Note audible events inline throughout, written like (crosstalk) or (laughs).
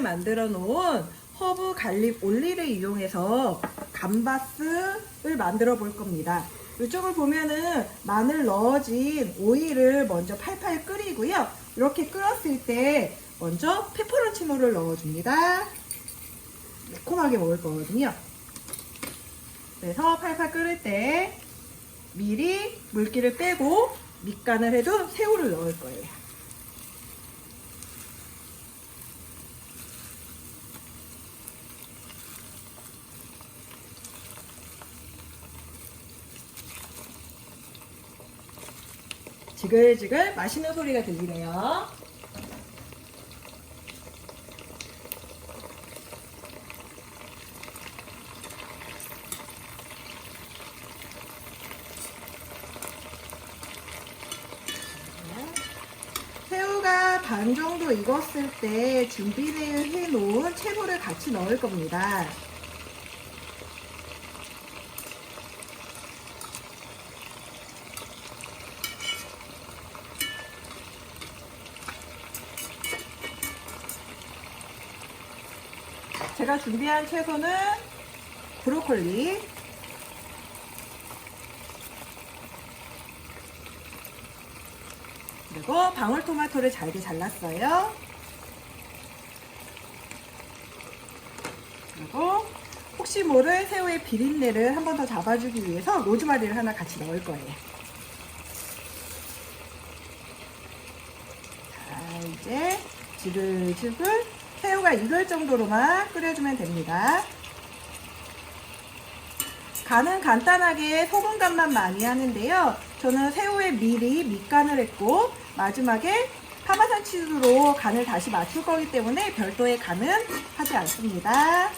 만들어 놓은 허브 갈릭 올리를 이용해서 감바스를 만들어 볼 겁니다. 이쪽을 보면은 마늘 넣어진 오일을 먼저 팔팔 끓이고요. 이렇게 끓었을 때 먼저 페퍼론치노를 넣어줍니다. 매콤하게 먹을 거거든요. 그래서 팔팔 끓을 때 미리 물기를 빼고 밑간을 해도 새우를 넣을 거예요. 지글지글 맛있는 소리가 들리네요. 새우가 반 정도 익었을 때 준비해 놓은 채소를 같이 넣을 겁니다. 제가 준비한 채소는 브로콜리, 그리고 방울토마토를 잘게 잘랐어요. 그리고 혹시 모를 새우의 비린내를 한 번 더 잡아주기 위해서 로즈마리를 하나 같이 넣을 거예요. 자, 이제 지글지글 새우가 익을 정도로만 끓여주면 됩니다. 간은 간단하게 소금 간만 많이 하는데요. 저는 새우에 미리 밑간을 했고 마지막에 파마산 치즈로 간을 다시 맞출 거기 때문에 별도의 간은 하지 않습니다.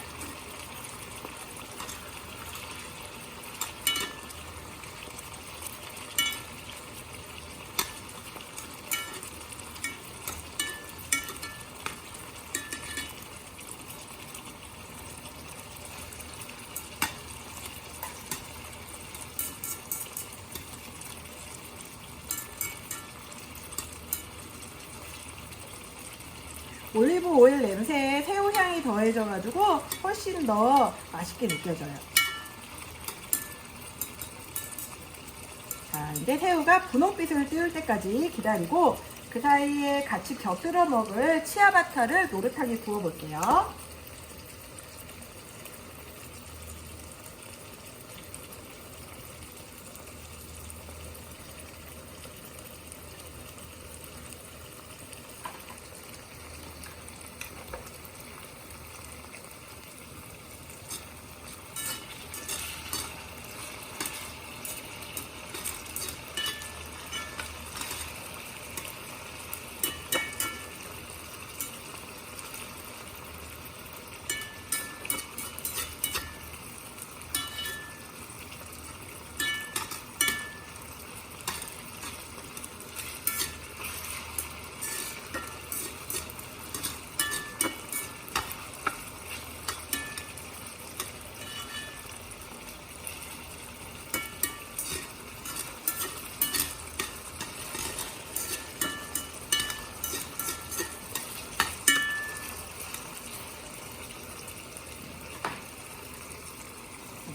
올리브 오일 냄새에 새우 향이 더해져가지고 훨씬 더 맛있게 느껴져요. 자, 이제 새우가 분홍빛을 띄울 때까지 기다리고 그 사이에 같이 곁들여 먹을 치아바타를 노릇하게 구워볼게요.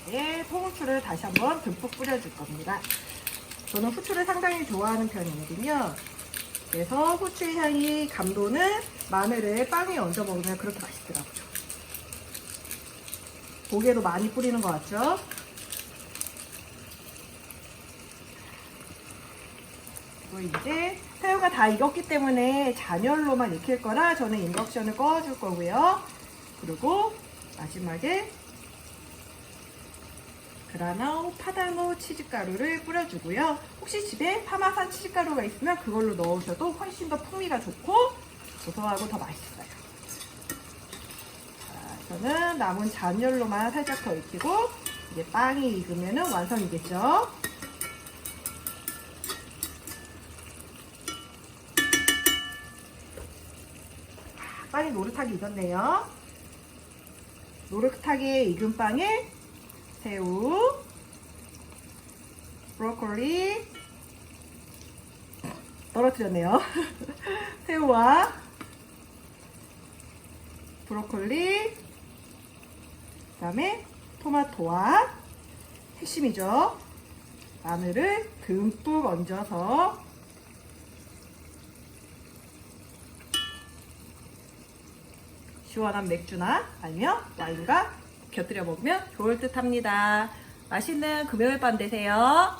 이제 통후추를 다시 한번 듬뿍 뿌려줄 겁니다. 저는 후추를 상당히 좋아하는 편이거든요. 그래서 후추의 향이 감도는 마늘을 빵에 얹어 먹으면 그렇게 맛있더라고요. 고개도 많이 뿌리는 것 같죠? 그리고 이제 새우가 다 익었기 때문에 잔열로만 익힐 거라 저는 인덕션을 꺼줄 거고요. 그리고 마지막에 그라나우 파다노 치즈가루를 뿌려주고요. 혹시 집에 파마산 치즈가루가 있으면 그걸로 넣으셔도 훨씬 더 풍미가 좋고 고소하고 더 맛있어요. 자, 저는 남은 잔열로만 살짝 더 익히고 이제 빵이 익으면 완성이겠죠. 빵이 노릇하게 익었네요. 노릇하게 익은 빵에 새우, 브로콜리, 떨어뜨렸네요. (laughs) 새우와 브로콜리, 그 다음에 토마토와 핵심이죠. 마늘을 듬뿍 얹어서 시원한 맥주나 아니면 와인과 곁들여 먹으면 좋을 듯 합니다. 맛있는 금요일 밤 되세요.